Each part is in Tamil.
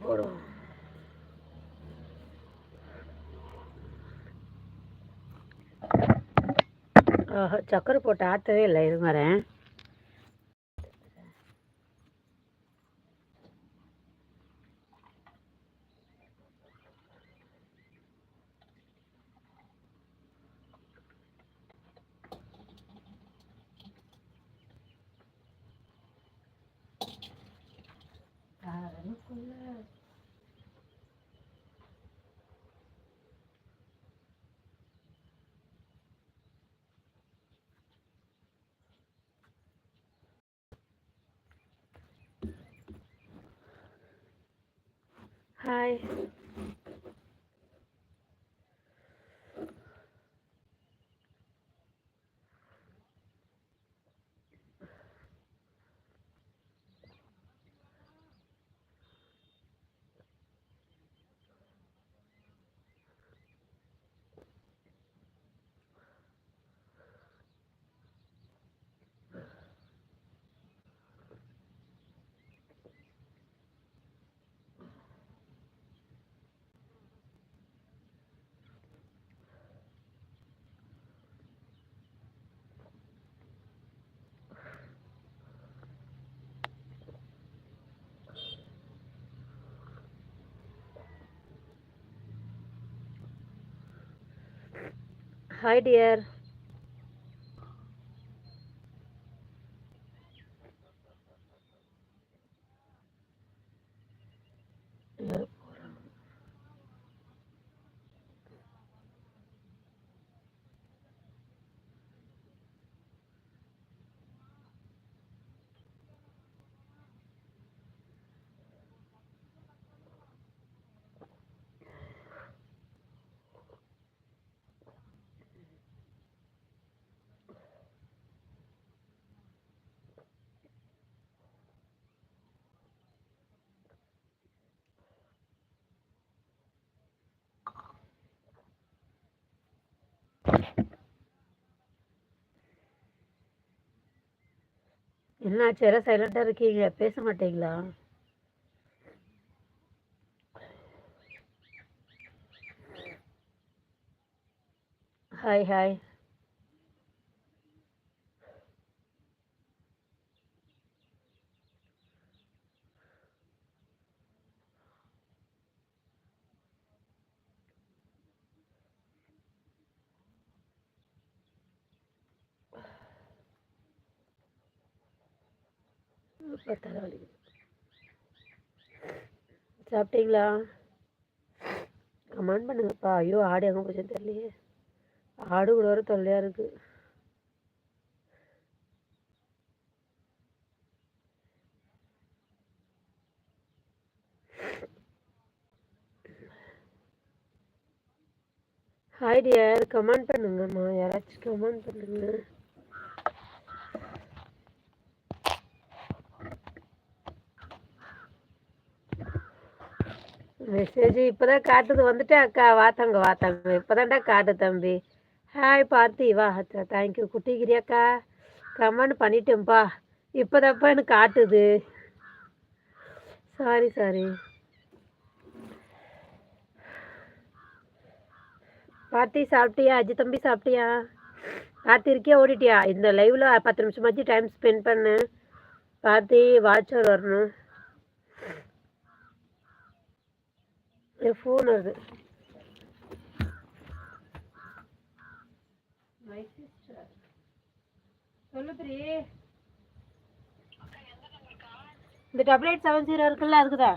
போடுவோம் ஆஹா சக்கரை போட்டு ஆற்றவே இல்லை இது வரேன் ஹாய் ஹாய் டியர் என்னாச்சு எல்லாம் சைலண்டாக இருக்கீங்க. பேச மாட்டீங்களா? ஹாய் ஹாய் இப்ப தலைவலி. சாப்பிட்டீங்களா? கமெண்ட் பண்ணுங்கப்பா. ஐயோ ஆடு எங்கே போச்சுன்னு தெரியலையே. ஆடு கூட வர தொல்லையாக இருக்கு. ஹாய் டியர் கமெண்ட் பண்ணுங்கம்மா. யாராச்சும் கமெண்ட் பண்ணுங்கள் மெசேஜ் இப்போதான் காட்டுது. வந்துட்டு அக்கா வாத்தாங்க வாத்தாங்க. இப்போதான்டா காட்டு தம்பி. ஹாய் பார்த்தி வா தேங்க்யூ குட்டிகிரி அக்கா கமெண்ட் பண்ணிட்டேன்ப்பா. இப்போதான்ப்பா எனக்கு காட்டுது. சாரி சாரி பார்த்தி சாப்பிட்டியா? அஜி தம்பி சாப்பிட்டியா? பார்த்திருக்கே ஓடிட்டியா? இந்த லைவில் பத்து நிமிஷமாச்சு டைம் ஸ்பெண்ட் பண்ணு. பார்த்தி வாட்சர் வரணும். என் ஃபோன் பிரி. இந்த டபுள் எயிட் செவன் ஜீரோ இருக்குல்ல அதுக்குதா?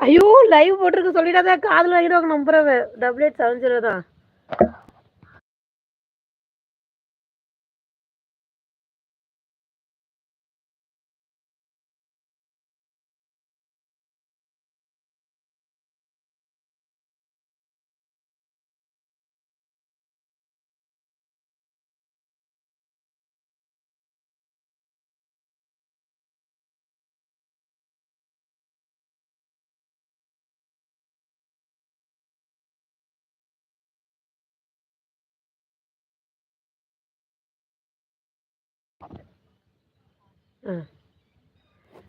ஐயோ லைவ் போட்டிருக்கு சொல்லிடாத காதில் வாங்கிடுவாங்க நம்புறவ டபுள் எயிட் செவன் ஜீரோ தான். ஆ.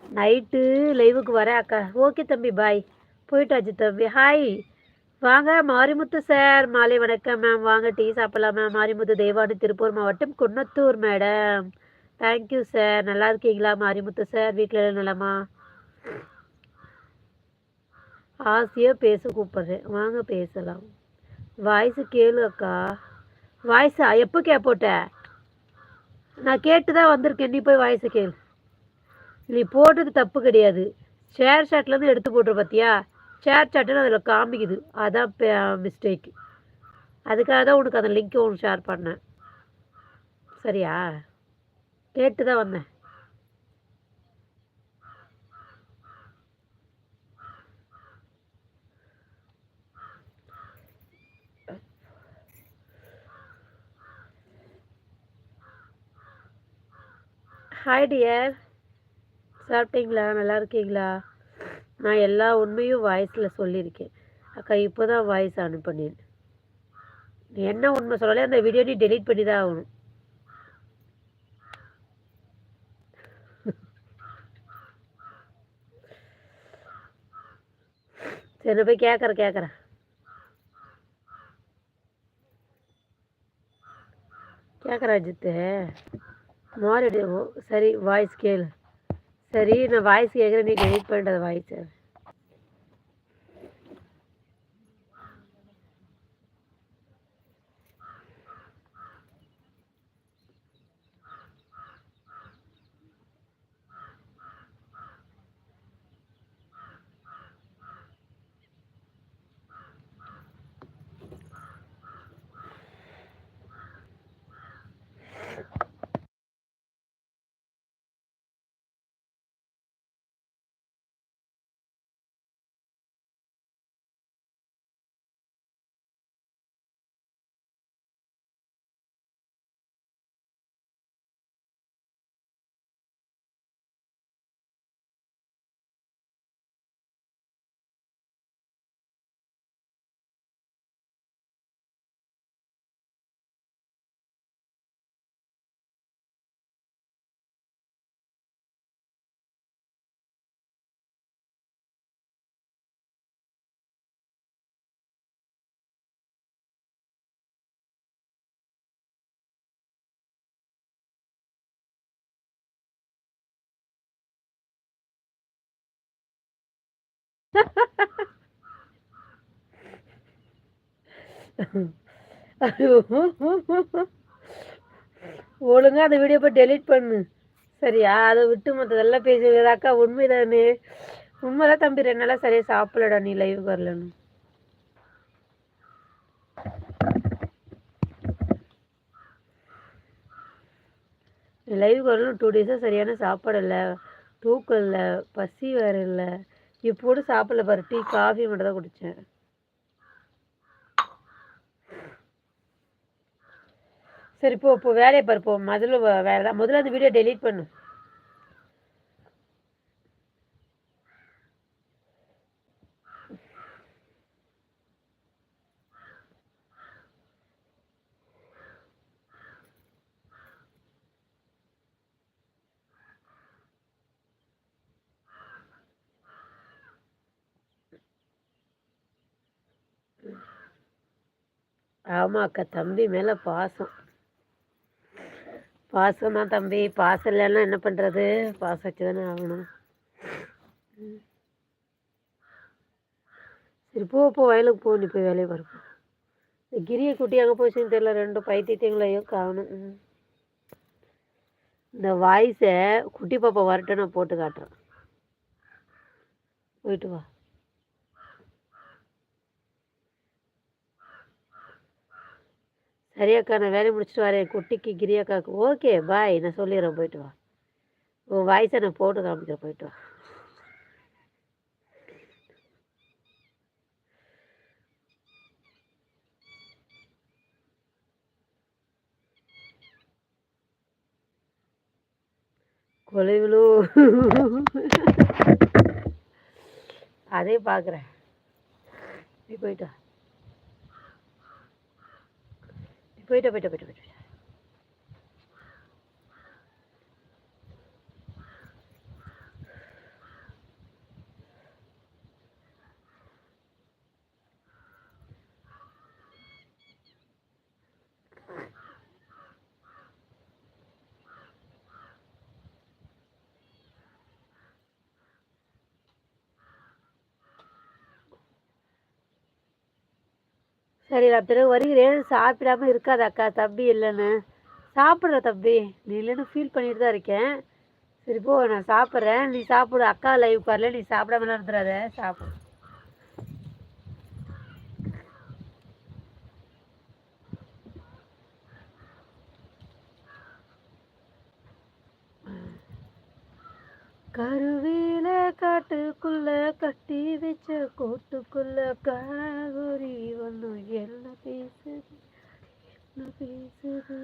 நைட்டு லைவுக்கு வரேன் அக்கா. ஓகே தம்பி பாய் போயிட்டாச்சு தம்பி. ஹாய் வாங்க மாரிமுத்து சார் மாலை வணக்கம் மேம் வாங்க டீ சாப்பிடலாம் மேம் மாரிமுத்து தேவானு திருப்பூர் மாவட்டம் குன்னத்தூர் மேடம் தேங்க்யூ சார் நல்லா இருக்கீங்களா மாரிமுத்து சார் வீட்டில் நலமா? ஆசையாக பேச கூப்பிட்றேன். வாங்க பேசலாம். வாய்ஸு கேளு அக்கா. வாய்ஸா எப்போ கேட்போட்ட நான் கேட்டு தான் வந்திருக்கேன். நீ போய் வாய்ஸை கேளு. நீ போட்டது தப்பு கிடையாது. ஷேர் சாட்லேருந்து எடுத்து போட்டுரு பார்த்தியா ஷேர் சாட்டுன்னு அதில் காமிக்குது. அதான் மிஸ்டேக் அதுக்காக தான் உனக்கு அந்த லிங்க்கை ஒன்று ஷேர் பண்ணேன். சரியா? கேட்டு தான் வந்தேன். ஹாய் டியர் சாப்பிட்டீங்களா? நல்லா இருக்கீங்களா? நான் எல்லா உண்மையும் வாய்ஸில் சொல்லியிருக்கேன். அக்கா இப்போ தான் வாய்ஸ் அனுப்பினேன் என்ன உண்மை சொல்லலை அந்த வீடியோ நீ டெலீட் பண்ணி தான் ஆகணும். சரி நான் போய் கேட்குறேன் கேட்குறேன் கேட்குறேன் அஜித்து. மாறிடு சரி வாய்ஸ் கேளு. சரி நான் வாய்ஸ் கேட்குறேன் நீ எடிட் பண்ணுறது வாய்ஸ் ஒழுங்கா அந்த வீடியோ போய் டெலீட் பண்ணு. சரியா? அதை விட்டு மற்றதெல்லாம் பேசுறது அக்கா உண்மைதானே? உண்மைதான் தம்பி ரெண்டு நாளாக சரியாக சாப்பிடலடா நீ லைவ் வரலன்னு. லைவ் வரலும் டூ டேஸாக சரியான சாப்பாடு இல்லை தூக்கம் இல்லை பசி வேறு இல்லை. இப்போ சாப்பிடல பாரு டீ காஃபி மட்டும் தான் குடித்தேன் சரி போ இப்போ வேலையை பாரு போ. முதல்ல வேலை முதல்ல அந்த வீடியோ டெலீட் பண்ணு. ஆமாம் அக்கா தம்பி மேலே பாசம். பாசம் தான் தம்பி. பாசம் இல்லைன்னா என்ன பண்ணுறது பாசம் வச்சு தானே ஆகணும். சரி போ போ வயலுக்கு போ நீ போய் வேலையை பார்ப்போம் இந்த கிரியை குட்டி அங்கே போச்சுன்னு தெரியல ரெண்டு பைத்தியத்தையும் காணும். இந்த வாய்ஸை குட்டி பாப்பா வரட்டும் நான் போட்டு காட்டுறேன். போயிட்டு வா. சரியாக்கா நான் வேலையை முடிச்சுட்டு வரேன். குட்டிக்கு கிரியாக்காவுக்கு ஓகே பாய் நான் சொல்லிடுறேன் போயிட்டு வா. உன் வாய்ஸை நான் போட்டு காமிக்கிறேன் போயிட்டு வா. அதே பார்க்குறேன். நீ போயிட்டா போயிட்டா போயிட்டா போயிட்டா போயிட்டா சரி நான் பிறகு வருகிறேன். சாப்பிடாம இருக்காது அக்கா தம்பி இல்லைன்னு. சாப்பிட்ற தம்பி. நீ இல்லைன்னு ஃபீல் பண்ணிட்டு தான் இருக்கேன். சரி போ நான் சாப்பிட்றேன். நீ சாப்பிடு. அக்கா லைவ் வரல. நீ சாப்பிடாமலாம் இருந்துடாத சாப்பிடு. கருவில காட்டுக்குள்ள கட்டி வச்ச கோட்டுக்குள்ள காகோரி ஒன்று என்ன பேசுது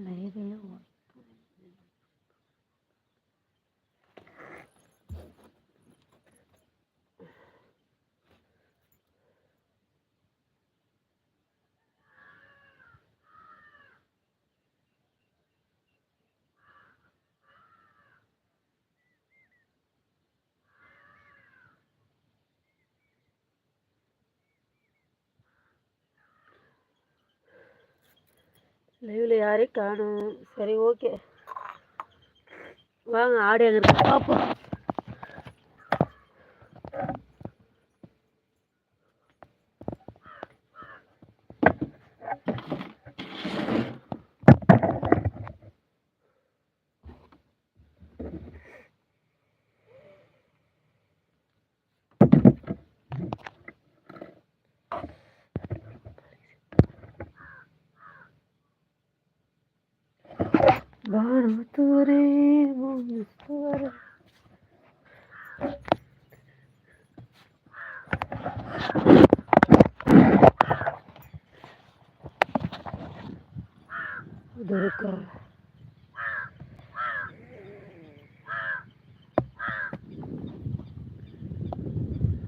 没给我。லைவில் யாரையும் காணும். சரி ஓகே வாங்க ஆடு எங்க பார்ப்போம் வானத்தூரே முன்னூறு துர்கா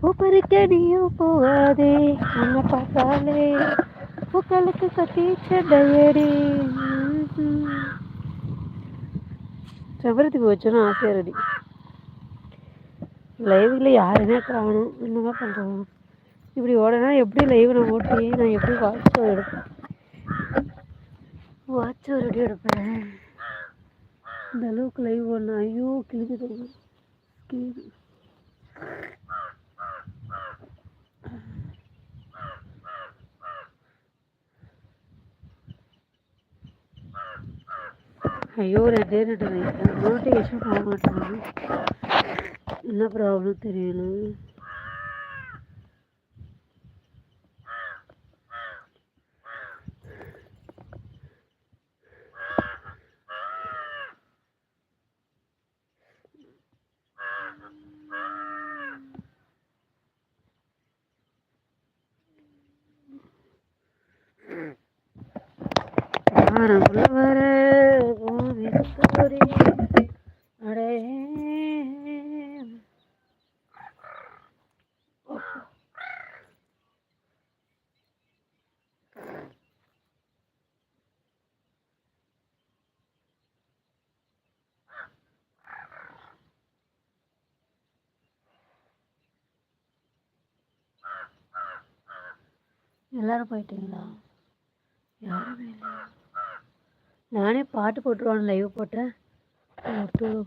பூப்பறிக்க நீயும் போகாதே உன்னை பார்த்தாலே பூக்களுக்கு கத்தி செவரத்துக்கு வச்சோன்னா ஆசையாக ரெடி லைவில் யாருமே காணும். என்னதான் பண்ணுறோம் இப்படி ஓடனா எப்படி லைவ் நான் ஓட்டி நான் எப்படி வாட்ச் எடுப்பேன்? வாட்ச் ரெடி எடுப்பேன்? இந்த அளவுக்கு லைவ் ஓடணும் ஐயோ கிழிக்குது கிழிஞ்சு ஐயோ ரெண்டே ரெண்டு நோட்டிஃபிகேஷன் போக மாட்டேங்குது. என்ன ப்ராப்ளம் தெரியல. ஆ வர எல்லாரும் போயிட்டீங்களா? யாருமே இல்லையா நானே பாட்டு போட்டுருவான்னு லைவ் போட்டேன். ஒருத்தர்